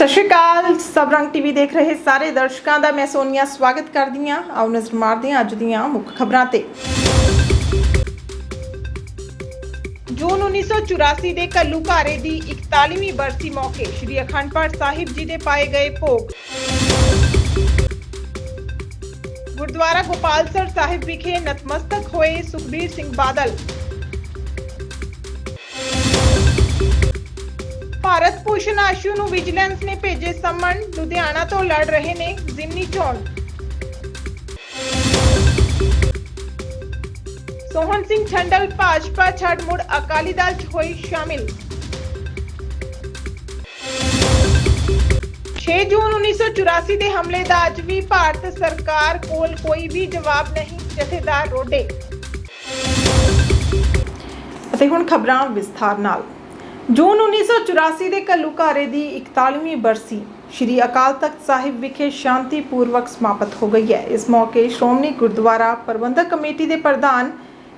ਸਤਿ ਸ਼੍ਰੀ ਅਕਾਲ। ਸਬ ਟੀਵੀ ਦੇਖ ਰਹੇ ਸਾਰੇ ਦਰਸ਼ਕਾਂ ਦਾ ਮੈਂ ਸੋਨੀਆ ਸਵਾਗਤ ਕਰਦੀ ਹਾਂ। ਆਓ ਨਜ਼ਰ ਮਾਰਦੇ ਹਾਂ ਅੱਜ ਦੀਆਂ ਮੁੱਖ ਖਬਰਾਂ ਤੇ। ਜੂਨ 1984 ਦੇ ਕੱਲੂ ਘਾਰੇ ਦੀ 41ਵੀਂ ਬਰਸੀ ਮੌਕੇ ਸ੍ਰੀ ਅਖੰਡ ਪਾਠ ਸਾਹਿਬ ਜੀ ਦੇ ਪਾਏ ਗਏ ਭੋਗ। ਗੁਰਦੁਆਰਾ ਗੋਪਾਲਸਰ ਸਾਹਿਬ ਵਿਖੇ ਨਤਮਸਤਕ ਹੋਏ ਸੁਖਬੀਰ ਸਿੰਘ ਬਾਦਲ ਭਾਰਤ ਭੂਸ਼ਣ ਆਸ਼ੂ ਨੂੰ ਵਿਜੀਲੈਂਸ ਨੇ ਭੇਜੇ ਸੰਮਨ। ਲੁਧਿਆਣਾ ਤੋਂ ਲੜ ਰਹੇ ਨੇ ਜ਼ਿਮਨੀ ਚੋਣ ਸੋਹਨ ਸਿੰਘ ਛੰਡਲ ਭਾਜਪਾ ਛੱਡ ਮੁੜ ਅਕਾਲੀ ਦਲ 'ਚ ਹੋਈ ਸ਼ਾਮਿਲ। 6 ਜੂਨ 1984 ਦੇ ਹਮਲੇ ਦਾ ਅੱਜ ਵੀ ਭਾਰਤ ਸਰਕਾਰ ਕੋਲ ਕੋਈ ਵੀ ਜਵਾਬ ਨਹੀਂ, ਜਥੇਦਾਰ ਰੋਡੇ। ਅਤੇ ਹੁਣ ਖਬਰਾਂ ਵਿਸਥਾਰ ਨਾਲ। ਜੂਨ 1984 ਦੇ ਘੱਲੂਘਾਰੇ ਦੀ 41ਵੀਂ ਬਰਸੀ ਸ਼੍ਰੀ ਅਕਾਲ ਤਖਤ ਸਾਹਿਬ ਵਿਖੇ ਸ਼ਾਂਤੀਪੂਰਵਕ ਸਮਾਪਤ ਹੋ ਗਈ ਹੈ। ਇਸ ਮੌਕੇ ਸ਼੍ਰੋਮਣੀ ਗੁਰਦੁਆਰਾ ਪ੍ਰਬੰਧਕ ਕਮੇਟੀ ਦੇ ਪ੍ਰਧਾਨ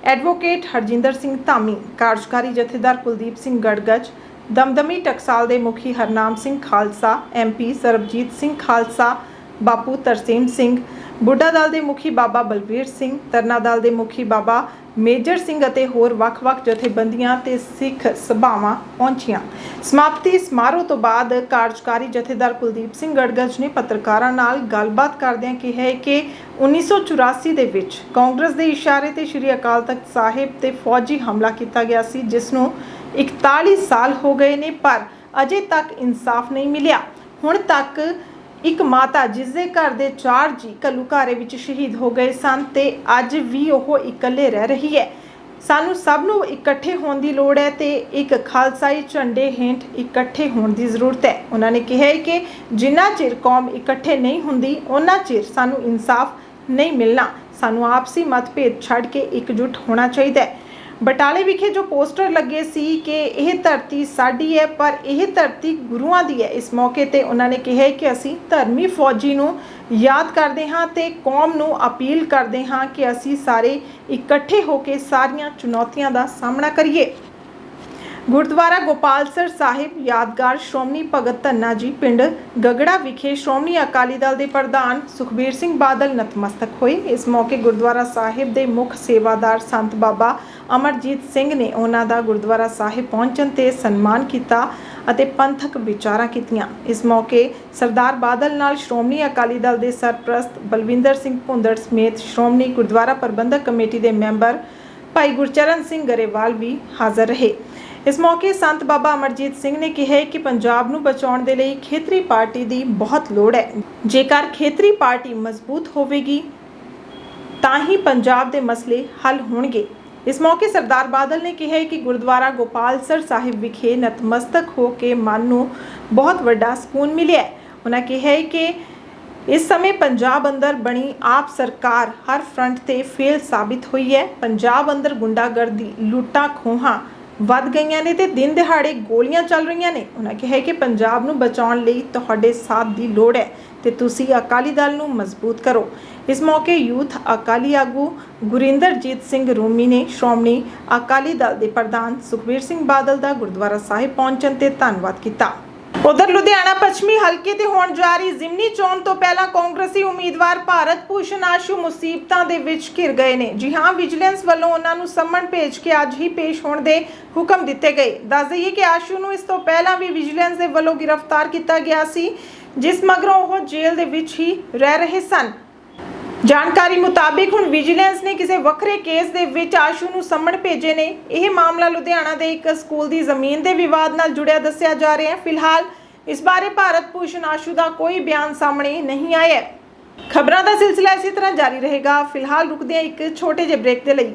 ਐਡਵੋਕੇਟ ਹਰਜਿੰਦਰ ਸਿੰਘ ਧਾਮੀ, ਕਾਰਜਕਾਰੀ ਜਥੇਦਾਰ ਕੁਲਦੀਪ ਸਿੰਘ ਗੜਗਜ, ਦਮਦਮੀ ਟਕਸਾਲ ਦੇ ਮੁਖੀ ਹਰਨਾਮ ਸਿੰਘ ਖਾਲਸਾ ਐਮਪੀ ਸਰਬਜੀਤ ਸਿੰਘ ਖਾਲਸਾ, ਬਾਪੂ ਤਰਸੇਮ ਸਿੰਘ ਬੁੱਢਾ ਦਲ ਦੇ ਮੁਖੀ ਬਾਬਾ ਬਲਬੀਰ ਸਿੰਘ ਤਰਨਾ ਦਲ ਦੇ ਮੁਖੀ ਬਾਬਾ ਮੇਜਰ ਸਿੰਘ ਅਤੇ ਹੋਰ ਵੱਖ-ਵੱਖ ਜਥੇਬੰਦੀਆਂ ਤੇ ਸਿੱਖ ਸਭਾਵਾਂ ਪਹੁੰਚੀਆਂ। ਸਮਾਪਤੀ ਸਮਾਰੋਹ ਤੋਂ ਬਾਅਦ ਕਾਰਜਕਾਰੀ ਜਥੇਦਾਰ ਕੁਲਦੀਪ ਸਿੰਘ ਗੜਗੜ ਨੇ ਪੱਤਰਕਾਰਾਂ ਨਾਲ ਗੱਲਬਾਤ ਕਰਦਿਆਂ ਕਿਹਾ ਹੈ ਕਿ 1984 ਦੇ ਵਿੱਚ ਕਾਂਗਰਸ ਦੇ ਇਸ਼ਾਰੇ ਤੇ ਸ੍ਰੀ ਅਕਾਲ ਤਖਤ ਸਾਹਿਬ ਤੇ ਫੌਜੀ ਹਮਲਾ ਕੀਤਾ ਗਿਆ ਸੀ, ਜਿਸ ਨੂੰ 41 ਸਾਲ ਹੋ ਗਏ ਨੇ, ਪਰ ਅਜੇ ਤੱਕ ਇਨਸਾਫ ਨਹੀਂ ਮਿਲਿਆ। ਹੁਣ ਤੱਕ ਇੱਕ ਮਾਤਾ ਜਿਸ ਦੇ ਘਰ ਦੇ ਚਾਰ ਜੀ ਘੱਲੂਘਾਰੇ ਵਿੱਚ ਸ਼ਹੀਦ ਹੋ ਗਏ ਸਨ ਤੇ ਅੱਜ ਵੀ ਉਹ ਇਕੱਲੇ ਰਹਿ ਰਹੀ ਹੈ। ਸਾਨੂੰ ਸਭ ਨੂੰ ਇਕੱਠੇ ਹੋਣ ਦੀ ਲੋੜ ਹੈ ਤੇ ਇੱਕ ਖਾਲਸਾਈ ਝੰਡੇ ਹੇਠ ਇਕੱਠੇ ਹੋਣ ਦੀ ਜ਼ਰੂਰਤ ਹੈ। ਉਹਨਾਂ ਨੇ ਕਿਹਾ ਹੈ ਕਿ ਜਿੰਨਾ ਚਿਰ ਕੌਮ ਇਕੱਠੇ ਨਹੀਂ ਹੁੰਦੀ, ਉਹਨਾਂ ਚਿਰ ਸਾਨੂੰ ਇਨਸਾਫ ਨਹੀਂ ਮਿਲਣਾ। ਸਾਨੂੰ ਆਪਸੀ ਮਤਭੇਦ ਛੱਡ ਕੇ ਇਕਜੁੱਟ ਹੋਣਾ ਚਾਹੀਦਾ ਹੈ। ਬਟਾਲੇ ਵਿਖੇ ਜੋ ਪੋਸਟਰ ਲੱਗੇ ਸੀ ਕਿ ਇਹ ਧਰਤੀ ਸਾਡੀ ਹੈ, ਪਰ ਇਹ ਧਰਤੀ ਗੁਰੂਆਂ ਦੀ ਹੈ। ਇਸ ਮੌਕੇ ਤੇ ਉਹਨਾਂ ਨੇ ਕਿਹਾ ਕਿ ਅਸੀਂ ਧਰਮੀ ਫੌਜੀ ਨੂੰ ਯਾਦ ਕਰਦੇ ਹਾਂ ਤੇ ਕੌਮ ਨੂੰ ਅਪੀਲ ਕਰਦੇ ਹਾਂ ਕਿ ਅਸੀਂ ਸਾਰੇ ਇਕੱਠੇ ਹੋ ਕੇ ਸਾਰੀਆਂ ਚੁਣੌਤੀਆਂ ਦਾ ਸਾਹਮਣਾ ਕਰੀਏ। ਗੁਰਦੁਆਰਾ ਗੋਪਾਲਸਰ ਸਾਹਿਬ ਯਾਦਗਾਰ ਸ਼੍ਰੋਮਣੀ ਭਗਤ ਧੰਨਾ ਜੀ ਪਿੰਡ ਗਗੜਾ ਵਿਖੇ ਸ਼੍ਰੋਮਣੀ ਅਕਾਲੀ ਦਲ ਦੇ ਪ੍ਰਧਾਨ ਸੁਖਬੀਰ ਸਿੰਘ ਬਾਦਲ ਨਤਮਸਤਕ ਹੋਏ। ਇਸ ਮੌਕੇ ਗੁਰਦੁਆਰਾ ਸਾਹਿਬ ਦੇ ਮੁੱਖ ਸੇਵਾਦਾਰ ਸੰਤ ਬਾਬਾ ਅਮਰਜੀਤ ਸਿੰਘ ਨੇ ਉਹਨਾਂ ਦਾ ਗੁਰਦੁਆਰਾ ਸਾਹਿਬ ਪਹੁੰਚਣ ਤੇ ਸਨਮਾਨ ਕੀਤਾ ਅਤੇ ਪੰਥਕ ਵਿਚਾਰਾਂ ਕੀਤੀਆਂ। ਇਸ ਮੌਕੇ ਸਰਦਾਰ ਬਾਦਲ ਨਾਲ ਸ਼੍ਰੋਮਣੀ ਅਕਾਲੀ ਦਲ ਦੇ ਸਰਪ੍ਰਸਤ ਬਲਵਿੰਦਰ ਸਿੰਘ ਭੁੰਦੜ ਸਮੇਤ ਸ਼੍ਰੋਮਣੀ ਗੁਰਦੁਆਰਾ ਪ੍ਰਬੰਧਕ ਕਮੇਟੀ ਦੇ ਮੈਂਬਰ ਭਾਈ ਗੁਰਚਰਨ ਸਿੰਘ ਗਰੇਵਾਲ ਵੀ ਹਾਜ਼ਰ ਰਹੇ। ਇਸ ਮੌਕੇ ਸੰਤ ਬਾਬਾ ਅਮਰਜੀਤ ਸਿੰਘ ਨੇ ਕਿਹਾ ਕਿ ਪੰਜਾਬ ਨੂੰ ਬਚਾਉਣ ਦੇ ਲਈ ਖੇਤਰੀ ਪਾਰਟੀ ਦੀ ਬਹੁਤ ਲੋੜ ਹੈ। ਜੇਕਰ ਖੇਤਰੀ ਪਾਰਟੀ ਮਜ਼ਬੂਤ ਹੋਵੇਗੀ, ਤਾਂ ਹੀ ਪੰਜਾਬ ਦੇ ਮਸਲੇ ਹੱਲ ਹੋਣਗੇ। ਇਸ ਮੌਕੇ ਸਰਦਾਰ ਬਾਦਲ ਨੇ ਕਿਹਾ ਕਿ ਗੁਰਦੁਆਰਾ ਗੋਪਾਲਸਰ ਸਾਹਿਬ ਵਿਖੇ ਨਤਮਸਤਕ ਹੋ ਕੇ ਮਨ ਨੂੰ ਬਹੁਤ ਵੱਡਾ ਸਕੂਨ ਮਿਲਿਆ ਉਹਨਾਂ ਕਿਹਾ ਕਿ ਇਸ ਸਮੇਂ ਪੰਜਾਬ ਅੰਦਰ ਬਣੀ ਆਪ ਸਰਕਾਰ ਹਰ ਫਰੰਟ ਤੇ ਫੇਲ ਸਾਬਿਤ ਹੋਈ ਹੈ। ਪੰਜਾਬ ਅੰਦਰ ਗੁੰਡਾਗਰਦੀ, ਲੁੱਟਾਂ, ਖੋਹਾਂ ਵੱਧ ਗਈਆਂ ਨੇ ਤੇ ਦਿਨ ਦਿਹਾੜੇ ਗੋਲੀਆਂ ਚੱਲ ਰਹੀਆਂ ਨੇ। ਉਹਨਾਂ ਕਿਹਾ ਕਿ ਪੰਜਾਬ ਨੂੰ ਬਚਾਉਣ ਲਈ ਤੁਹਾਡੇ ਸਾਥ ਦੀ ਲੋੜ ਹੈ ਤੇ ਤੁਸੀਂ ਅਕਾਲੀ ਦਲ ਨੂੰ ਮਜ਼ਬੂਤ ਕਰੋ। ਇਸ ਮੌਕੇ ਯੂਥ ਅਕਾਲੀ ਆਗੂ ਗੁਰਿੰਦਰਜੀਤ ਸਿੰਘ ਰੂਮੀ ਨੇ ਸ਼੍ਰੋਮਣੀ ਅਕਾਲੀ ਦਲ ਦੇ ਪ੍ਰਧਾਨ ਸੁਖਬੀਰ ਸਿੰਘ ਬਾਦਲ ਦਾ ਗੁਰਦੁਆਰਾ ਸਾਹਿਬ ਪਹੁੰਚਣ ਤੇ ਧੰਨਵਾਦ ਕੀਤਾ। ਉਧਰ ਲੁਧਿਆਣਾ ਪੱਛਮੀ ਹਲਕੇ ਤੇ ਹੋਣ ਜਾ ਰਹੀ ਜ਼ਿਮਨੀ ਚੋਣ ਤੋਂ ਪਹਿਲਾਂ ਕਾਂਗਰਸੀ ਉਮੀਦਵਾਰ ਭਾਰਤ ਭੂਸ਼ਣ ਆਸ਼ੂ ਮੁਸੀਬਤਾਂ ਦੇ ਵਿੱਚ ਘਿਰ ਗਏ ਨੇ। ਜੀ ਹਾਂ, ਵਿਜੀਲੈਂਸ ਵੱਲੋਂ ਉਹਨਾਂ ਨੂੰ ਸੰਮਣ ਭੇਜ ਕੇ ਅੱਜ ਹੀ ਪੇਸ਼ ਹੋਣ ਦੇ ਹੁਕਮ ਦਿੱਤੇ ਗਏ। ਦੱਸ ਦਈਏ ਕਿ ਆਸ਼ੂ ਨੂੰ ਇਸ ਤੋਂ ਪਹਿਲਾਂ ਵੀ ਵਿਜੀਲੈਂਸ ਦੇ ਵੱਲੋਂ ਗ੍ਰਿਫਤਾਰ ਕੀਤਾ ਗਿਆ ਸੀ, ਜਿਸ ਮਗਰੋਂ ਉਹ ਜੇਲ੍ਹ ਦੇ ਵਿੱਚ ਹੀ ਰਹਿ ਰਹੇ ਸਨ। ਜਾਣਕਾਰੀ ਮੁਤਾਬਿਕ ਹੁਣ ਵਿਜੀਲੈਂਸ ਨੇ ਕਿਸੇ ਵੱਖਰੇ ਕੇਸ ਦੇ ਵਿੱਚ ਆਸ਼ੂ ਨੂੰ ਸੰਮਣ ਭੇਜੇ ਨੇ। ਇਹ ਮਾਮਲਾ ਲੁਧਿਆਣਾ ਦੇ ਇੱਕ ਸਕੂਲ ਦੀ ਜ਼ਮੀਨ ਦੇ ਵਿਵਾਦ ਨਾਲ ਜੁੜਿਆ ਦੱਸਿਆ ਜਾ ਰਿਹਾ ਹੈ। ਫਿਲਹਾਲ ਇਸ ਬਾਰੇ ਭਾਰਤ ਭੂਸ਼ਣ ਆਸ਼ੂ ਦਾ ਕੋਈ ਬਿਆਨ ਸਾਹਮਣੇ ਨਹੀਂ ਆਇਆ ਖਬਰਾਂ ਦਾ ਸਿਲਸਿਲਾ ਇਸੇ ਤਰ੍ਹਾਂ ਜਾਰੀ ਰਹੇਗਾ। ਫਿਲਹਾਲ ਰੁਕਦੇ ਹਾਂ ਇੱਕ ਛੋਟੇ ਜਿਹੇ ਬ੍ਰੇਕ ਦੇ ਲਈ।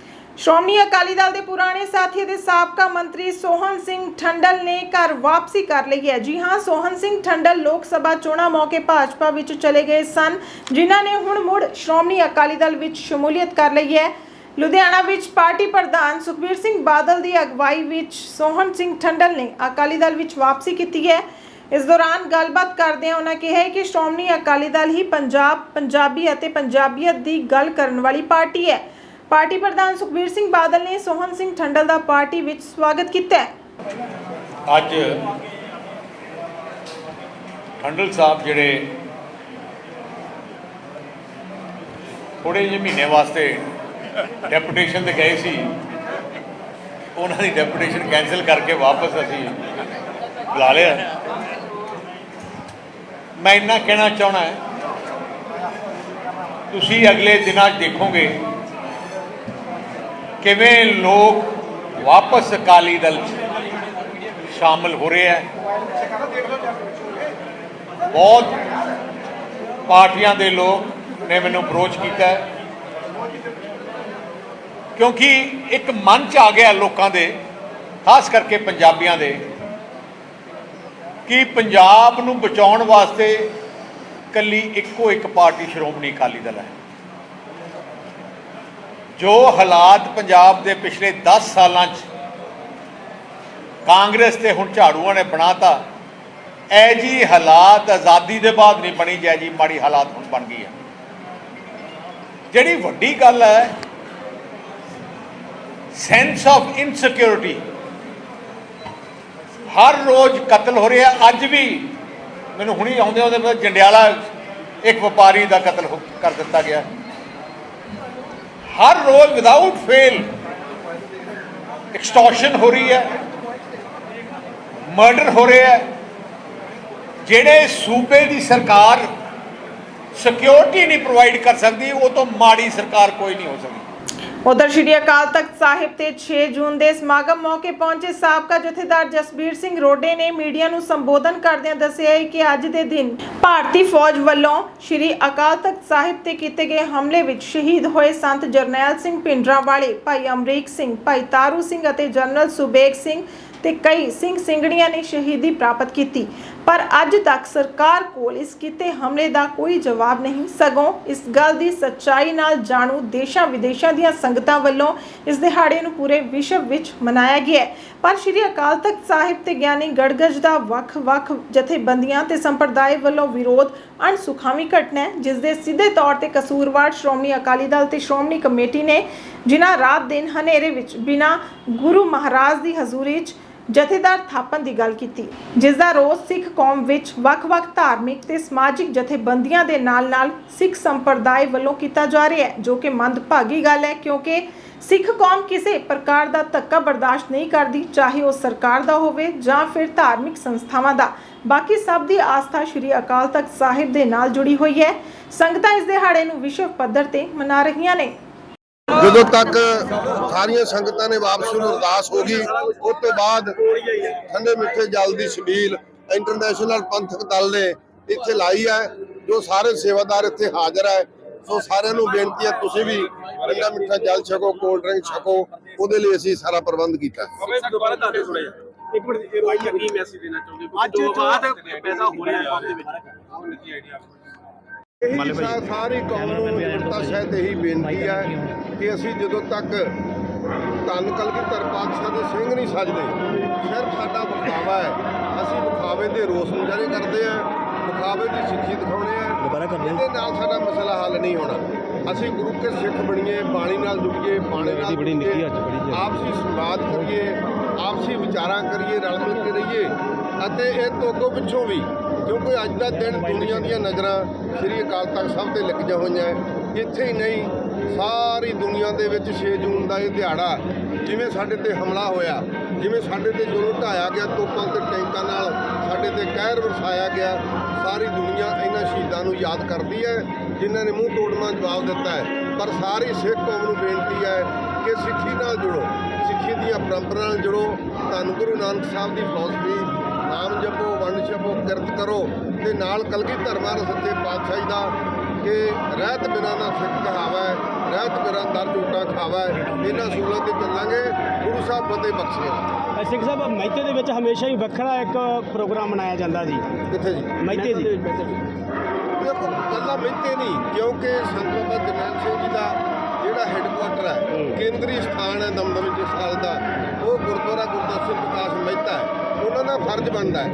ਸ਼੍ਰੋਮਣੀ ਅਕਾਲੀ ਦਲ ਦੇ ਪੁਰਾਣੇ ਸਾਥੀ ਅਤੇ ਸਾਬਕਾ ਮੰਤਰੀ ਸੋਹਨ ਸਿੰਘ ਠੰਡਲ ਨੇ ਘਰ ਵਾਪਸੀ ਕਰ ਲਈ ਹੈ। ਜੀ ਹਾਂ ਸੋਹਨ ਸਿੰਘ ਠੰਡਲ ਲੋਕ ਸਭਾ ਚੋਣਾਂ ਮੌਕੇ ਭਾਜਪਾ ਵਿੱਚ ਚਲੇ ਗਏ ਸਨ, ਜਿਨ੍ਹਾਂ ਨੇ ਹੁਣ ਮੁੜ ਸ਼੍ਰੋਮਣੀ ਅਕਾਲੀ ਦਲ ਵਿੱਚ ਸ਼ਮੂਲੀਅਤ ਕਰ ਲਈ ਹੈ। ਲੁਧਿਆਣਾ ਵਿੱਚ ਪਾਰਟੀ ਪ੍ਰਧਾਨ ਸੁਖਬੀਰ ਸਿੰਘ ਬਾਦਲ ਦੀ ਅਗਵਾਈ ਵਿੱਚ ਸੋਹਨ ਸਿੰਘ ਠੰਡਲ ਨੇ ਅਕਾਲੀ ਦਲ ਵਿੱਚ ਵਾਪਸੀ ਕੀਤੀ ਹੈ। ਇਸ ਦੌਰਾਨ ਗੱਲਬਾਤ ਕਰਦਿਆਂ ਉਹਨਾਂ ਕਿਹਾ ਕਿ ਸ਼੍ਰੋਮਣੀ ਅਕਾਲੀ ਦਲ ਹੀ ਪੰਜਾਬ, ਪੰਜਾਬੀ ਅਤੇ ਪੰਜਾਬੀਅਤ ਦੀ ਗੱਲ ਕਰਨ ਵਾਲੀ ਪਾਰਟੀ ਹੈ। ਪਾਰਟੀ ਪ੍ਰਧਾਨ ਸੁਖਬੀਰ ਸਿੰਘ ਬਾਦਲ ਨੇ ਸੋਹਨ ਸਿੰਘ ਠੰਡਲ ਦਾ ਪਾਰਟੀ ਵਿੱਚ ਸਵਾਗਤ ਕੀਤਾ ਅੱਜ ਠੰਡਲ ਸਾਹਿਬ ਜਿਹੜੇ ਥੋੜੇ ਜਿਹੇ ਮਹੀਨੇ ਵਾਸਤੇ ਡੈਪੂਟੇਸ਼ਨ ਤੇ ਗਏ ਸੀ, ਉਹਨਾਂ ਦੀ ਡੈਪੂਟੇਸ਼ਨ ਕੈਨਸਲ ਕਰਕੇ ਵਾਪਸ ਅਸੀਂ ਬੁਲਾ ਲਿਆ। ਮੈਂ ਇੰਨਾ ਕਹਿਣਾ ਚਾਹਣਾ ਤੁਸੀਂ ਅਗਲੇ ਦਿਨਾਂ 'ਚ ਦੇਖੋਗੇ ਕਿਵੇਂ ਲੋਕ ਵਾਪਸ ਅਕਾਲੀ ਦਲ 'ਚ ਸ਼ਾਮਲ ਹੋ ਰਹੇ ਹੈ ਬਹੁਤ ਪਾਰਟੀਆਂ ਦੇ ਲੋਕ ਨੇ ਮੈਨੂੰ ਅਪਰੋਚ ਕੀਤਾ ਕਿਉਂਕਿ ਇੱਕ ਮਨ ਚ ਆ ਗਿਆ ਲੋਕਾਂ ਦੇ, ਖਾਸ ਕਰਕੇ ਪੰਜਾਬੀਆਂ ਦੇ, ਕਿ ਪੰਜਾਬ ਨੂੰ ਬਚਾਉਣ ਵਾਸਤੇ ਕੱਲੀ ਇੱਕੋ ਇੱਕ ਪਾਰਟੀ ਸ਼੍ਰੋਮਣੀ ਅਕਾਲੀ ਦਲ ਹੈ। ਜੋ ਹਾਲਾਤ ਪੰਜਾਬ ਦੇ ਪਿਛਲੇ 10 ਸਾਲਾਂ 'ਚ ਕਾਂਗਰਸ ਤੇ ਹੁਣ ਝਾੜੂਆਂ ਨੇ ਬਣਾਤਾ ਐ ਜੀ ਹਾਲਾਤ ਆਜ਼ਾਦੀ ਦੇ ਬਾਅਦ ਨਹੀਂ ਬਣੀ ਜੈ ਜੀ ਮਾੜੀ ਹਾਲਾਤ ਹੁਣ ਬਣ ਗਈ ਹੈ ਜਿਹੜੀ ਵੱਡੀ ਗੱਲ ਹੈ ਸੈਂਸ ਆਫ ਇਨਸਿਕਿਉਰਿਟੀ ਹਰ ਰੋਜ਼ ਕਤਲ ਹੋ ਰਿਹਾ, ਅੱਜ ਵੀ ਮੈਨੂੰ ਹੁਣੀ ਆਉਂਦੇ ਆਉਂਦੇ ਪਤਾ, ਜੰਡਿਆਲਾ ਇੱਕ ਵਪਾਰੀ ਦਾ ਕਤਲ ਹੋ- ਕਰ ਦਿੱਤਾ ਗਿਆ। ਹਰ ਰੋਜ਼ ਵਿਦਆਊਟ ਫੇਲ ਐਕਸਟੋਰਸ਼ਨ ਹੋ ਰਹੀ ਹੈ ਮਰਡਰ ਹੋ ਰਿਹਾ ਹੈ, ਜਿਹੜੇ ਸੂਬੇ ਦੀ ਸਰਕਾਰ ਸਿਕਿਉਰਿਟੀ ਨਹੀਂ ਪ੍ਰੋਵਾਈਡ ਕਰ ਸਕਦੀ, ਉਹ ਤੋਂ ਮਾੜੀ ਸਰਕਾਰ ਕੋਈ ਨਹੀਂ ਹੋ ਸਕਦੀ। ਉਧਰ ਸ਼੍ਰੀ ਅਕਾਲ ਤਖਤ ਸਾਹਿਬ ਤੇ 6 ਜੂਨ ਦੇ ਸਮਾਗਮ ਮੌਕੇ ਪਹੁੰਚੇ ਸਾਬਕਾ ਜਥੇਦਾਰ ਜਸਬੀਰ ਸਿੰਘ ਰੋਡੇ ਨੇ ਮੀਡੀਆ ਨੂੰ ਸੰਬੋਧਨ ਕਰਦਿਆਂ ਦੱਸਿਆ ਕਿ ਅੱਜ ਦੇ ਦਿਨ ਭਾਰਤੀ ਫੌਜ ਵੱਲੋਂ ਸ਼੍ਰੀ ਅਕਾਲ ਤਖਤ ਸਾਹਿਬ ਤੇ ਕੀਤੇ ਗਏ ਹਮਲੇ ਵਿੱਚ ਸ਼ਹੀਦ ਹੋਏ ਸੰਤ ਜਰਨੈਲ ਸਿੰਘ ਪਿੰਡਰਾਵਾਲੇ ਭਾਈ ਅਮਰੀਕ ਸਿੰਘ, ਭਾਈ ਤਾਰੂ ਸਿੰਘ ਅਤੇ ਜਨਰਲ ਸੁਬੇਗ ਸਿੰਘ ਤੇ ਕਈ ਸਿੰਘ ਸਿੰਘਣੀਆਂ ਨੇ ਸ਼ਹੀਦੀ ਪ੍ਰਾਪਤ ਕੀਤੀ। ਪਰ ਅੱਜ ਤੱਕ ਸਰਕਾਰ ਕੋਲ ਇਸ ਕੀਤੇ ਹਮਲੇ ਦਾ ਕੋਈ ਜਵਾਬ ਨਹੀਂ। ਸਗੋਂ ਇਸ ਗੱਲ ਦੀ ਸੱਚਾਈ ਨਾਲ ਜਾਣੂ ਦੇਸ਼ਾਂ ਵਿਦੇਸ਼ਾਂ ਦੀਆਂ ਸੰਗਤਾਂ ਵੱਲੋਂ ਇਸ ਦਿਹਾੜੇ ਨੂੰ ਪੂਰੇ ਵਿਸ਼ਵ ਵਿੱਚ ਮਨਾਇਆ ਗਿਆ ਪਰ ਸ਼੍ਰੀ ਅਕਾਲ ਤਖਤ ਸਾਹਿਬ ਤੇ ਗਿਆਨੀ ਗੜਗੜ ਦਾ ਵੱਖ-ਵੱਖ ਜਥੇਬੰਦੀਆਂ ਤੇ ਸੰਪਰਦਾਇ ਵੱਲੋਂ ਵਿਰੋਧ ਅਣਸੁਖਾਵੀ ਘਟਨਾ ਹੈ, ਜਿਸ ਦੇ ਸਿੱਧੇ ਤੌਰ ਤੇ ਕਸੂਰਵਾਰ ਸ਼੍ਰੋਮਣੀ ਅਕਾਲੀ ਦਲ ਤੇ ਸ਼੍ਰੋਮਣੀ ਕਮੇਟੀ ਨੇ ਜਿਨ੍ਹਾਂ ਰਾਤ ਦਿਨ ਹਨੇਰੇ ਵਿੱਚ ਬਿਨਾਂ ਗੁਰੂ ਮਹਾਰਾਜ ਦੀ ਹਜ਼ੂਰੀ 'ਚ ਜਥੇਦਾਰ ਥਾਪਣ ਦੀ ਗੱਲ ਕੀਤੀ ਜਿਸ ਦਾ ਰੋਸ ਸਿੱਖ ਕੌਮ ਵਿੱਚ ਵੱਖ-ਵੱਖ ਧਾਰਮਿਕ ਤੇ ਸਮਾਜਿਕ ਜਥੇਬੰਦੀਆਂ ਦੇ ਨਾਲ-ਨਾਲ ਸਿੱਖ ਸੰਪਰਦਾਇ ਵੱਲੋਂ ਕੀਤਾ ਜਾ ਰਿਹਾ ਹੈ, ਜੋ ਕਿ ਮੰਦਭਾਗੀ ਗੱਲ ਹੈ, ਕਿਉਂਕਿ ਸਿੱਖ ਕੌਮ ਕਿਸੇ ਪ੍ਰਕਾਰ ਦਾ ਧੱਕਾ ਬਰਦਾਸ਼ਤ ਨਹੀਂ ਕਰਦੀ, ਚਾਹੇ ਉਹ ਸਰਕਾਰ ਦਾ ਹੋਵੇ ਜਾਂ ਫਿਰ ਧਾਰਮਿਕ ਸੰਸਥਾਵਾਂ ਦਾ। ਬਾਕੀ ਸਭ ਦੀ ਆਸਥਾ ਸ਼੍ਰੀ ਅਕਾਲ ਤਖਤ ਸਾਹਿਬ ਦੇ ਨਾਲ ਜੁੜੀ ਹੋਈ ਹੈ। ਸੰਗਤਾਂ ਇਸ ਦਿਹਾੜੇ ਨੂੰ ਵਿਸ਼ਵ ਪੱਧਰ ਤੇ ਮਨਾ ਰਹੀਆਂ ਨੇ। ਜਦੋਂ ਤੱਕ ਸਾਰੀਆਂ ਸੰਗਤਾਂ ਨੇ ਵਾਪਸ ਨੂੰ ਅਰਦਾਸ ਹੋ ਗਈ ਉਸ ਤੋਂ ਬਾਅਦ ਠੰਡੇ ਮਿੱਠੇ ਜਲ ਦੀ ਛਬੀਲ ਇੰਟਰਨੈਸ਼ਨਲ ਪੰਥਕ ਦਲ ਨੇ ਇੱਥੇ ਲਾਈ ਹੈ ਜੋ ਸਾਰੇ ਸੇਵਾਦਾਰ ਇੱਥੇ ਹਾਜ਼ਰ ਹੈ। ਸੋ ਸਾਰਿਆਂ ਨੂੰ ਬੇਨਤੀ ਹੈ ਤੁਸੀਂ ਵੀ ਠੰਡਾ ਮਿੱਠਾ ਜਲ ਛਕੋ ਕੋਲਡ ਡਰਿੰਕ ਛਕੋ ਉਹਦੇ ਲਈ ਅਸੀਂ ਸਾਰਾ ਪ੍ਰਬੰਧ ਕੀਤਾ ਦੁਬਾਰਾ ਇੱਕ ਮਿੰਟ ਇਹ ਕੀ ਮੈਸੇਜ ਦੇਣਾ ਚਾਹੁੰਦੇ ਹੋ ਅੱਜ ਜੋ ਬਾਤ ਪੈਦਾ ਹੋ ਰਿਹਾ ਹੈ ਦੇ ਵਿੱਚ। ਕੀ ਆਈਡੀਆ ਇਹੀ ਸਾ- ਸਾਰੀ ਕੌਮ ਨੂੰ ਜਨਤਾ ਸਹਿਤ ਇਹੀ ਬੇਨਤੀ ਹੈ ਕਿ ਅਸੀਂ ਜਦੋਂ ਤੱਕ ਧੰਨ ਕਲਗੀਧਰ ਪਾਤਸ਼ਾਹ ਦੇ ਸਿੰਘ ਨਹੀਂ ਸਜਦੇ ਸਿਰਫ ਸਾਡਾ ਵਿਖਾਵਾ ਹੈ। ਅਸੀਂ ਵਿਖਾਵੇ ਦੇ ਰੋਸ ਮੁਜ਼ਾਹਰੇ ਕਰਦੇ ਹਾਂ ਵਿਖਾਵੇ ਦੀ ਸਿੱਖੀ ਦਿਖਾਉਂਦੇ ਹਾਂ। ਇਹਦੇ ਨਾਲ ਸਾਡਾ ਮਸਲਾ ਹੱਲ ਨਹੀਂ ਹੋਣਾ। ਅਸੀਂ ਗੁਰੂ ਕੇ ਸਿੱਖ ਬਣੀਏ ਬਾਣੀ ਨਾਲ ਜੁੜੀਏ ਬਾਣੀ ਨਾਲ ਆਪਸੀ ਸੰਵਾਦ ਕਰੀਏ ਆਪਸੀ ਵਿਚਾਰਾਂ ਕਰੀਏ, ਰਲ ਮਿਲ ਕੇ ਰਹੀਏ ਅਤੇ ਇਹ ਤੋਂ ਪਿੱਛੋਂ ਵੀ ਕਿਉਂਕਿ ਅੱਜ ਦਾ ਦਿਨ ਦੁਨੀਆ ਦੀਆਂ ਨਜ਼ਰਾਂ ਸ੍ਰੀ ਅਕਾਲ ਤਖਤ ਸਾਹਿਬ ਤੇ ਲੱਗੀਆਂ ਹੋਈਆਂ ਇੱਥੇ ਹੀ ਨਹੀਂ, ਸਾਰੀ ਦੁਨੀਆ ਦੇ ਵਿੱਚ 6 ਜੂਨ ਦਾ ਇਹ ਦਿਹਾੜਾ, ਜਿਵੇਂ ਸਾਡੇ ਤੇ ਹਮਲਾ ਹੋਇਆ, ਜਿਵੇਂ ਸਾਡੇ ਤੇ ਜੋ ਢਾਇਆ ਗਿਆ, ਤੋਪਾਂ ਤੇ ਟੈਂਕਾਂ ਨਾਲ ਸਾਡੇ ਤੇ ਕਹਿਰ ਵਰਸਾਇਆ ਗਿਆ, ਸਾਰੀ ਦੁਨੀਆ ਇਹਨਾਂ ਸ਼ਹੀਦਾਂ ਨੂੰ ਯਾਦ ਕਰਦੀ ਹੈ, ਜਿਨ੍ਹਾਂ ਨੇ ਮੂੰਹ ਤੋੜਨਾ ਜਵਾਬ ਦਿੱਤਾ ਹੈ। ਪਰ ਸਾਰੀ ਸਿੱਖ ਕੌਮ ਨੂੰ ਬੇਨਤੀ ਹੈ ਕਿ ਸਿੱਖੀ ਨਾਲ ਜੁੜੋ। ਸਿੱਖੀ ਦੀਆਂ ਪਰੰਪਰਾ ਨਾਲ ਜੁੜੋ। ਧੰਨ ਗੁਰੂ ਨਾਨਕ ਸਾਹਿਬ ਦੀ ਫਿਲਾਸਫੀ ਨਾਮ ਜਪੋ ਵੰਡ ਛਪੋ ਕਿਰਤ ਕਰੋ ਤੇ ਨਾਲ ਕਲਗੀ ਧਰਮਾਂ ਦੇ ਸੱਚੇ ਪਾਤਸ਼ਾਹੀ ਦਾ ਕਿ ਰਹਿਤ ਬਿਨਾਂ ਦਾ ਸਿੱਖ ਕਹਾਵਾ ਰਹਿਤ ਮੇਰਾ ਦਰ ਝੂਟਾ ਖਾਵਾ। ਇਹਨਾਂ ਸੂਲਾਂ ਤੇ ਚੱਲਾਂਗੇ। ਗੁਰੂ ਸਾਹਿਬ ਫਤਿਹ ਬਖਸ਼ੇ। ਸਿੰਘ ਸਾਹਿਬ ਮਹਿਤੇ ਦੇ ਵਿੱਚ ਹਮੇਸ਼ਾ ਹੀ ਵੱਖਰਾ ਇੱਕ ਪ੍ਰੋਗਰਾਮ ਮਨਾਇਆ ਜਾਂਦਾ ਜੀ। ਕਿੱਥੇ ਜੀ? ਮਹਿਤੇ ਜੀ। ਦੇਖੋ ਕੱਲਾ ਮਿੱਤੇ ਨਹੀਂ ਕਿਉਂਕਿ ਸੰਤ ਬਾਬਾ ਜਰਨੈਲ ਸਿੰਘ ਜੀ ਦਾ ਜਿਹੜਾ ਹੈੱਡਕੁਆਟਰ ਹੈ ਕੇਂਦਰੀ ਸਥਾਨ ਹੈ ਦਮਦਮੀ ਜਸਾਲ ਦਾ ਉਹ ਗੁਰਦੁਆਰਾ ਗੁਰਦਰਸ਼ਨ ਪ੍ਰਕਾਸ਼ ਮਹਿਤਾ ਹੈ। ਉਹਨਾਂ ਦਾ ਫਰਜ਼ ਬਣਦਾ ਹੈ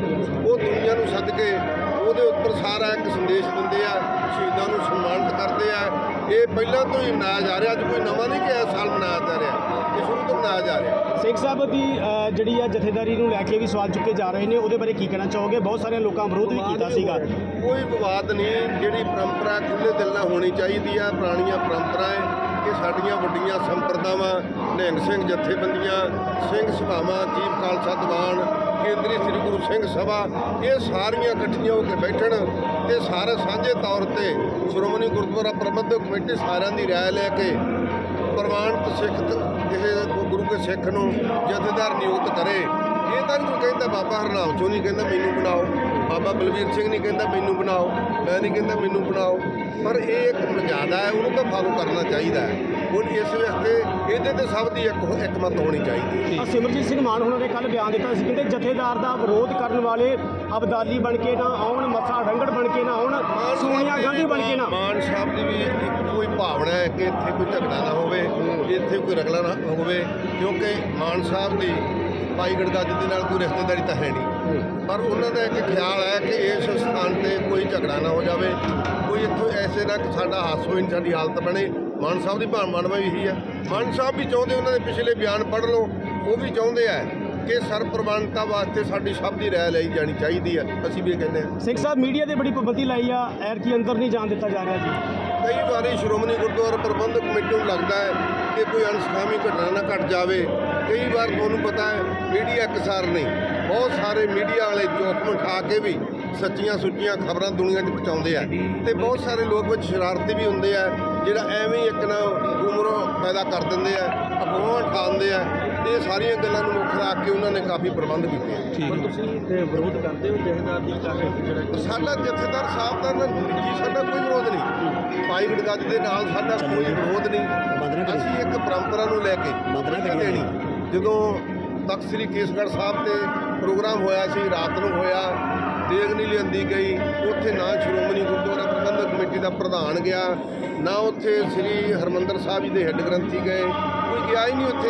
ਉਹ ਦੁਨੀਆ ਨੂੰ ਸੱਦ ਕੇ ਉਹਦੇ ਉੱਪਰ ਸਾਰਾ ਇੱਕ ਸੰਦੇਸ਼ ਦਿੰਦੇ ਆ ਸ਼ਹੀਦਾਂ ਨੂੰ ਸਨਮਾਨਿਤ ਕਰਦੇ ਆ। ਇਹ ਪਹਿਲਾਂ ਤੋਂ ਹੀ ਮਨਾਇਆ ਜਾ ਰਿਹਾ ਅੱਜ ਕੋਈ ਨਵਾਂ ਨਹੀਂ ਕਿ ਇਸ ਸਾਲ ਮਨਾਇਆ ਜਾ ਰਿਹਾ ਇਹ ਸ਼ੁਰੂ ਤੋਂ ਮਨਾਇਆ ਜਾ ਰਿਹਾ। ਸਿੰਘ ਸਾਹਿਬ ਦੀ ਜਿਹੜੀ ਆ ਜਥੇਦਾਰੀ ਨੂੰ ਲੈ ਕੇ ਵੀ ਸਵਾਲ ਚੁੱਕੇ ਜਾ ਰਹੇ ਨੇ ਉਹਦੇ ਬਾਰੇ ਕੀ ਕਹਿਣਾ ਚਾਹੋਗੇ? ਬਹੁਤ ਸਾਰੇ ਲੋਕਾਂ ਵਿਰੋਧ ਵੀ ਕੀਤਾ ਸੀਗਾ। ਕੋਈ ਵਿਵਾਦ ਨਹੀਂ ਜਿਹੜੀ ਪਰੰਪਰਾ ਖੁੱਲੇ ਦਿਲ ਨਾਲ ਹੋਣੀ ਚਾਹੀਦੀ ਆ ਪੁਰਾਣੀਆਂ ਪਰੰਪਰਾਵਾਂ ਕਿ ਸਾਡੀਆਂ ਵੱਡੀਆਂ ਸੰਪਰਦਾਵਾਂ, ਨਿਹੰਗ ਸਿੰਘ ਜਥੇਬੰਦੀਆਂ, ਸਿੰਘ ਸਭਾਵਾਂ, ਜੀਵ ਖਾਲਸਾ ਦੀਵਾਨ, ਕੇਂਦਰੀ ਸ੍ਰੀ ਗੁਰੂ ਸਿੰਘ ਸਭਾ, ਇਹ ਸਾਰੀਆਂ ਇਕੱਠੀਆਂ ਹੋ ਕੇ ਬੈਠਣ ਤੇ ਸਾਰੇ ਸਾਂਝੇ ਤੌਰ ਤੇ ਸ਼੍ਰੋਮਣੀ ਗੁਰਦੁਆਰਾ ਪ੍ਰਬੰਧਕ ਕਮੇਟੀ ਸਾਰਿਆਂ ਦੀ ਰਾਏ ਲੈ ਕੇ ਪ੍ਰਮਾਣਿਤ ਸਿੱਖ ਤ- ਕਿਸੇ ਗੁਰੂ ਕੇ ਸਿੱਖ ਨੂੰ ਜਥੇਦਾਰ ਨਿਯੁਕਤ ਕਰੇ। ਇਹ ਤਾਂ ਨਹੀਂ ਕੋਈ ਕਹਿੰਦਾ, ਬਾਬਾ ਹਰਨਾਮ ਚੋਂ ਨਹੀਂ ਕਹਿੰਦਾ ਮੈਨੂੰ ਬਣਾਓ, ਬਾਬਾ ਬਲਵੀਰ ਸਿੰਘ ਨਹੀਂ ਕਹਿੰਦਾ ਮੈਨੂੰ ਬਣਾਓ, ਮੈਂ ਨਹੀਂ ਕਹਿੰਦਾ ਮੈਨੂੰ ਬਣਾਓ। ਪਰ ਇਹ ਇੱਕ ਮਰਜ਼ਾਦਾ ਹੈ ਉਹਨੂੰ ਤਾਂ ਫਾਲੋ ਕਰਨਾ ਚਾਹੀਦਾ ਹੈ। ਹੁਣ ਇਸ ਵਾਸਤੇ ਇਹਦੇ ਤੇ ਸਭ ਦੀ ਇੱਕ ਇੱਕਮਤ ਹੋਣੀ ਚਾਹੀਦੀ ਹੈ। ਸਿਮਰਜੀਤ ਸਿੰਘ ਮਾਨ ਉਹਨਾਂ ਨੇ ਕੱਲ ਬਿਆਨ ਦਿੱਤਾ ਸੀ ਕਹਿੰਦੇ ਜਥੇਦਾਰ ਦਾ ਵਿਰੋਧ ਕਰਨ ਵਾਲੇ ਅਬਦਾਲੀ ਬਣ ਕੇ ਨਾ ਆਉਣ ਮੱਥਾ ਰੰਗੜ ਬਣ ਕੇ ਨਾ ਆਉਣ ਸੋਨੀਆ ਗਾਂਧੀ ਬਣ ਕੇ ਨਾ। ਮਾਨ ਸਾਹਿਬ ਦੀ ਵੀ ਇੱਕ ਕੋਈ ਭਾਵਨਾ ਹੈ ਕਿ ਇੱਥੇ ਕੋਈ ਝਗੜਾ ਨਾ ਹੋਵੇ ਇੱਥੇ ਕੋਈ ਰਗੜਾ ਨਾ ਹੋਵੇ ਕਿਉਂਕਿ ਮਾਨ ਸਾਹਿਬ ਦੀ ਭਾਈ ਗੜਗੱਜ ਦੇ ਨਾਲ ਕੋਈ ਰਿਸ਼ਤੇਦਾਰੀ ਤਾਂ ਹੈ ਨਹੀਂ। ਪਰ ਉਹਨਾਂ ਦਾ ਇੱਕ ਖਿਆਲ ਹੈ ਕਿ ਇਸ ਸਥਾਨ ਤੇ ਕੋਈ ਝਗੜਾ ਨਾ ਹੋ ਜਾਵੇ। ਕੋਈ ਇੱਥੋਂ ਐਸੇ ਨਾ ਕਿ ਸਾਡਾ ਹਾਸ ਸਾਡੀ ਹਾਲਤ ਬਣੇ। ਮਾਨ ਸਾਹਿਬ ਦੀ ਭਾਵਨਾ ਵੀ ਇਹੀ ਹੈ। ਮਾਨ ਸਾਹਿਬ ਵੀ ਚਾਹੁੰਦੇ ਉਹਨਾਂ ਦੇ ਪਿਛਲੇ ਬਿਆਨ ਪੜ੍ਹ ਲਓ। ਉਹ ਵੀ ਚਾਹੁੰਦੇ ਆ ਕਿ ਸਰਪ੍ਰਵਾਨਤਾ ਵਾਸਤੇ ਸਾਡੀ ਸਭ ਦੀ ਰਾਏ ਲਈ ਜਾਣੀ ਚਾਹੀਦੀ ਹੈ। ਅਸੀਂ ਵੀ ਇਹ ਕਹਿੰਦੇ ਹਾਂ। ਸਿੰਘ ਸਾਹਿਬ ਮੀਡੀਆ ਤੇ ਬੜੀ ਪਾਬੰਦੀ ਲਾਈ ਆ। ਐਰ ਕੀ ਅੰਦਰ ਨਹੀਂ ਜਾਣ ਦਿੱਤਾ ਜਾ ਰਿਹਾ ਜੀ। ਕਈ ਵਾਰੀ ਸ਼੍ਰੋਮਣੀ ਗੁਰਦੁਆਰਾ ਪ੍ਰਬੰਧਕ ਕਮੇਟੀ ਨੂੰ ਲੱਗਦਾ ਹੈ ਕਿ ਕੋਈ ਅਨਸਖਾਮੀ ਘਟਨਾ ਨਾ ਘਟ ਜਾਵੇ। ਕਈ ਵਾਰ ਤੁਹਾਨੂੰ ਪਤਾ ਹੈ ਮੀਡੀਆ ਇਕਸਾਰ ਨਹੀਂ। ਬਹੁਤ ਸਾਰੇ ਮੀਡੀਆ ਵਾਲੇ ਜੋਖਮ ਉਠਾ ਕੇ ਵੀ ਸੱਚੀਆਂ ਸੁੱਚੀਆਂ ਖਬਰਾਂ ਦੁਨੀਆ 'ਚ ਪਹੁੰਚਾਉਂਦੇ ਆ। ਤੇ ਬਹੁਤ ਸਾਰੇ ਲੋਕ ਵਿੱਚ ਸ਼ਰਾਰਤੀ ਵੀ ਹੁੰਦੇ ਆ ਜਿਹੜਾ ਐਵੇਂ ਹੀ ਇੱਕ ਨਾ ਗੁੰਮਰਾਹ ਪੈਦਾ ਕਰ ਦਿੰਦੇ ਆ ਅਫਵਾਹਾਂ ਉਠਾਉਂਦੇ ਆ। ਇਹ ਸਾਰੀਆਂ ਗੱਲਾਂ ਨੂੰ ਮੁੱਖ ਰੱਖ ਕੇ ਉਹਨਾਂ ਨੇ ਕਾਫੀ ਪ੍ਰਬੰਧ ਕੀਤੇ ਆ। ਪਰ ਤੁਸੀਂ ਤੇ ਵਿਰੋਧ ਕਰਦੇ ਹੋ ਜਥੇਦਾਰ ਦੀ ਕਾਰਵਾਈ ਜਿਹੜਾ ਸਾਡਾ ਜਥੇਦਾਰ ਸਾਹਿਬ ਦਾ ਨਾ ਨਿੱਜੀ ਸਾਡਾ ਕੋਈ ਵਿਰੋਧ ਨਹੀਂ। ਭਾਈ ਗੜਗੱਜ ਦੇ ਨਾਲ ਸਾਡਾ ਕੋਈ ਵਿਰੋਧ ਨਹੀਂ। ਅਸੀਂ ਇੱਕ ਪਰੰਪਰਾ ਨੂੰ ਲੈ ਕੇ ਕਦੇ ਨਹੀਂ। ਜਦੋਂ ਤਖਤ ਸ੍ਰੀ ਕੇਸਗੜ੍ਹ ਸਾਹਿਬ ਤੇ ਪ੍ਰੋਗਰਾਮ ਹੋਇਆ ਸੀ, ਰਾਤ ਨੂੰ ਹੋਇਆ, ਦੇਗ ਨਹੀਂ ਲਿਆਂਦੀ ਗਈ, ਉੱਥੇ ਨਾ ਸ਼੍ਰੋਮਣੀ ਗੁਰਦੁਆਰਾ ਪ੍ਰਬੰਧਕ ਕਮੇਟੀ ਦਾ ਪ੍ਰਧਾਨ ਗਿਆ, ਨਾ ਉੱਥੇ ਸ੍ਰੀ ਹਰਮੰਦਰ ਸਾਹਿਬ ਜੀ ਦੇ ਹੈੱਡ ਗ੍ਰੰਥੀ ਗਏ, ਕੋਈ ਗਿਆ ਹੀ ਨਹੀਂ ਉੱਥੇ।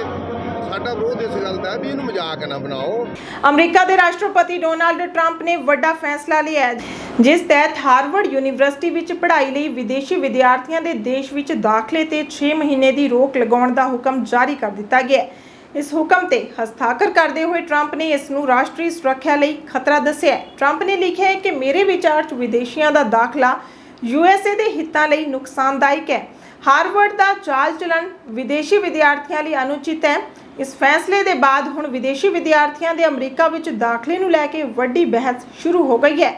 ਸਾਡਾ ਵਿਰੋਧ ਇਸ ਗੱਲ ਦਾ ਵੀ ਇਹਨੂੰ ਮਜ਼ਾਕ ਨਾ ਬਣਾਓ। ਅਮਰੀਕਾ ਦੇ ਰਾਸ਼ਟਰਪਤੀ ਡੋਨਾਲਡ ਟਰੰਪ ਨੇ ਵੱਡਾ ਫੈਸਲਾ ਲਿਆ ਹੈ, ਜਿਸ ਤਹਿਤ ਹਾਰਵਰਡ ਯੂਨੀਵਰਸਿਟੀ ਵਿੱਚ ਪੜ੍ਹਾਈ ਲਈ ਵਿਦੇਸ਼ੀ ਵਿਦਿਆਰਥੀਆਂ ਦੇ ਦੇਸ਼ ਵਿੱਚ ਦਾਖਲੇ ਤੇ 6 ਮਹੀਨੇ ਦੀ ਰੋਕ ਲਗਾਉਣ ਦਾ ਹੁਕਮ ਜਾਰੀ ਕਰ ਦਿੱਤਾ ਗਿਆ ਹੈ। ਇਸ ਹੁਕਮ ਤੇ ਹਸਤਾਖਰ ਕਰਦੇ ਹੋਏ ਟਰੰਪ ਨੇ ਇਸ ਨੂੰ ਰਾਸ਼ਟਰੀ ਸੁਰੱਖਿਆ ਲਈ ਖਤਰਾ ਦੱਸਿਆ ਟਰੰਪ ਨੇ ਲਿਖਿਆ ਹੈ ਕਿ ਮੇਰੇ ਵਿਚਾਰ 'ਚ ਵਿਦੇਸ਼ੀਆਂ ਦਾ ਦਾਖਲਾ ਯੂਐਸਏ ਦੇ ਹਿੱਤਾਂ ਲਈ ਨੁਕਸਾਨਦਾਇਕ ਹੈ। ਹਾਰਵਰਡ ਦਾ ਚਾਲ ਚਲਨ ਵਿਦੇਸ਼ੀ ਵਿਦਿਆਰਥੀਆਂ ਲਈ ਅਨੁਚਿਤ ਹੈ। ਇਸ ਫੈਸਲੇ ਦੇ ਬਾਅਦ ਹੁਣ ਵਿਦੇਸ਼ੀ ਵਿਦਿਆਰਥੀਆਂ ਦੇ ਅਮਰੀਕਾ ਵਿੱਚ ਦਾਖਲੇ ਨੂੰ ਲੈ ਕੇ ਵੱਡੀ ਬਹਿਸ ਸ਼ੁਰੂ ਹੋ ਗਈ ਹੈ।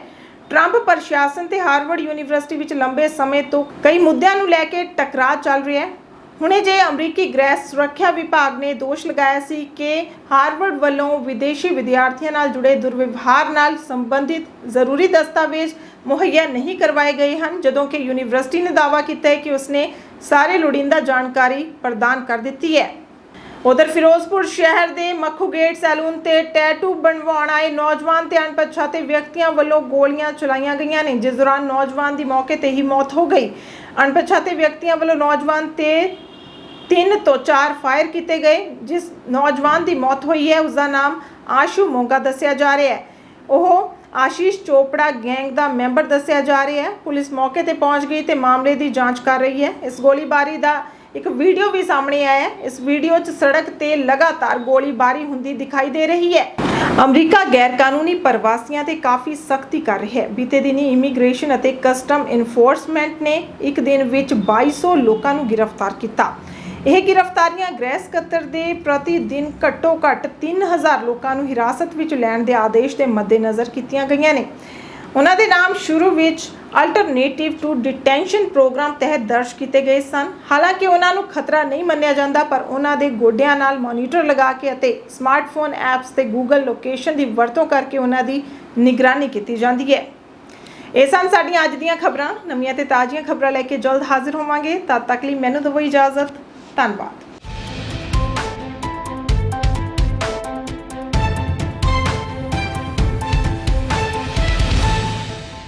ਟਰੰਪ ਪ੍ਰਸ਼ਾਸਨ ਤੇ ਹਾਰਵਰਡ ਯੂਨੀਵਰਸਿਟੀ ਵਿੱਚ ਲੰਬੇ ਸਮੇਂ ਤੋਂ ਕਈ ਮੁੱਦਿਆਂ ਨੂੰ ਲੈ ਕੇ ਟਕਰਾਅ ਚੱਲ ਰਿਹਾ ਹੈ। ਹੁਣੇ ਜੇ ਅਮਰੀਕੀ ਗ੍ਰਹਿ ਸੁਰੱਖਿਆ ਵਿਭਾਗ ਨੇ ਦੋਸ਼ ਲਗਾਇਆ ਸੀ ਕਿ ਹਾਰਵਰਡ ਵੱਲੋਂ ਵਿਦੇਸ਼ੀ ਵਿਦਿਆਰਥੀਆਂ ਨਾਲ ਜੁੜੇ ਦੁਰਵਿਵਹਾਰ ਨਾਲ ਸੰਬੰਧਿਤ ਜ਼ਰੂਰੀ ਦਸਤਾਵੇਜ਼ ਮੁਹੱਈਆ ਨਹੀਂ ਕਰਵਾਏ ਗਏ ਹਨ, ਜਦੋਂ ਕਿ ਯੂਨੀਵਰਸਿਟੀ ਨੇ ਦਾਅਵਾ ਕੀਤਾ ਹੈ ਕਿ ਉਸਨੇ ਸਾਰੇ ਲੋੜੀਂਦਾ ਜਾਣਕਾਰੀ ਪ੍ਰਦਾਨ ਕਰ ਦਿੱਤੀ ਹੈ। ਉਧਰ ਫਿਰੋਜ਼ਪੁਰ ਸ਼ਹਿਰ ਦੇ ਮੱਖੂ ਗੇਟ ਸੈਲੂਨ ਤੇ ਟੈਟੂ ਬਣਵਾਉਣ ਆਏ ਨੌਜਵਾਨ ਤੇ ਅਣਪਛਾਤੇ ਵਿਅਕਤੀਆਂ ਵੱਲੋਂ ਗੋਲੀਆਂ ਚਲਾਈਆਂ ਗਈਆਂ ਨੇ, ਜਿਸ ਦੌਰਾਨ ਨੌਜਵਾਨ ਦੀ ਮੌਕੇ ਤੇ ਹੀ ਮੌਤ ਹੋ ਗਈ। ਅਣਪਛਾਤੇ ਵਿਅਕਤੀਆਂ ਵੱਲੋਂ ਨੌਜਵਾਨ ਤੇ ਤਿੰਨ ਤੋਂ ਚਾਰ ਫਾਇਰ ਕੀਤੇ ਗਏ, ਜਿਸ ਨੌਜਵਾਨ ਦੀ ਮੌਤ ਹੋਈ ਹੈ ਉਸ ਦਾ ਨਾਮ ਆਸ਼ੂ ਮੋਗਾ ਦੱਸਿਆ ਜਾ ਰਿਹਾ ਹੈ। ਉਹ ਆਸ਼ੀਸ਼ ਚੋਪੜਾ ਗੈਂਗ ਦਾ ਮੈਂਬਰ ਦੱਸਿਆ ਜਾ ਰਿਹਾ ਹੈ। ਪੁਲਿਸ ਮੌਕੇ ਤੇ ਪਹੁੰਚ ਗਈ ਤੇ ਮਾਮਲੇ ਦੀ ਜਾਂਚ ਕਰ ਰਹੀ ਹੈ। ਇਸ ਗੋਲੀਬਾਰੀ ਦਾ ਇੱਕ ਵੀਡੀਓ ਵੀ ਸਾਹਮਣੇ ਆਇਆ ਹੈ। ਇਸ ਵੀਡੀਓ 'ਚ ਸੜਕ ਤੇ ਲਗਾਤਾਰ ਗੋਲੀਬਾਰੀ ਹੁੰਦੀ ਦਿਖਾਈ ਦੇ ਰਹੀ ਹੈ। ਅਮਰੀਕਾ ਗੈਰ ਕਾਨੂੰਨੀ ਪ੍ਰਵਾਸੀਆਂ ਤੇ ਕਾਫੀ ਸਖਤੀ ਕਰ ਰਿਹਾ ਹੈ। ਬੀਤੇ ਦਿਨੀ ਇਮੀਗ੍ਰੇਸ਼ਨ ਅਤੇ ਕਸਟਮ ਇਨਫੋਰਸਮੈਂਟ ਨੇ ਇੱਕ ਦਿਨ ਵਿੱਚ 2200 ਲੋਕਾਂ ਨੂੰ ਗ੍ਰਿਫਤਾਰ ਕੀਤਾ। ਇਹ ਗ੍ਰਿਫਤਾਰੀਆਂ ਗ੍ਰਹਿ ਸਕੱਤਰ ਦੇ ਪ੍ਰਤੀ ਦਿਨ ਘੱਟੋ ਘੱਟ 3000 ਲੋਕਾਂ ਨੂੰ ਹਿਰਾਸਤ ਵਿੱਚ ਲੈਣ ਦੇ ਆਦੇਸ਼ ਦੇ ਮੱਦੇਨਜ਼ਰ ਕੀਤੀਆਂ ਗਈਆਂ ਨੇ। ਉਹਨਾਂ ਦੇ ਨਾਮ ਸ਼ੁਰੂ ਵਿੱਚ ਅਲਟਰਨੇਟਿਵ ਟੂ ਡਿਟੈਂਸ਼ਨ ਪ੍ਰੋਗਰਾਮ ਤਹਿਤ ਦਰਜ ਕੀਤੇ ਗਏ ਸਨ। ਹਾਲਾਂਕਿ ਉਹਨਾਂ ਨੂੰ ਖਤਰਾ ਨਹੀਂ ਮੰਨਿਆ ਜਾਂਦਾ, ਪਰ ਉਹਨਾਂ ਦੇ ਗੋਡਿਆਂ ਨਾਲ ਮੋਨੀਟਰ ਲਗਾ ਕੇ ਅਤੇ ਸਮਾਰਟਫੋਨ ਐਪਸ ਤੇ ਗੂਗਲ ਲੋਕੇਸ਼ਨ ਦੀ ਵਰਤੋਂ ਕਰਕੇ ਉਹਨਾਂ ਦੀ ਨਿਗਰਾਨੀ ਕੀਤੀ ਜਾਂਦੀ ਹੈ। ਇਹ ਸਨ ਸਾਡੀਆਂ ਅੱਜ ਦੀਆਂ ਖਬਰਾਂ। ਨਵੀਆਂ ਤੇ ਤਾਜ਼ੀਆਂ ਖਬਰਾਂ ਲੈ ਕੇ ਜਲਦ ਹਾਜ਼ਰ ਹੋਵਾਂਗੇ। ਤਦ ਤੱਕ ਲਈ ਮੈਨੂੰ ਦਿਓ ਇਜਾਜ਼ਤ। ਧੰਨਵਾਦ।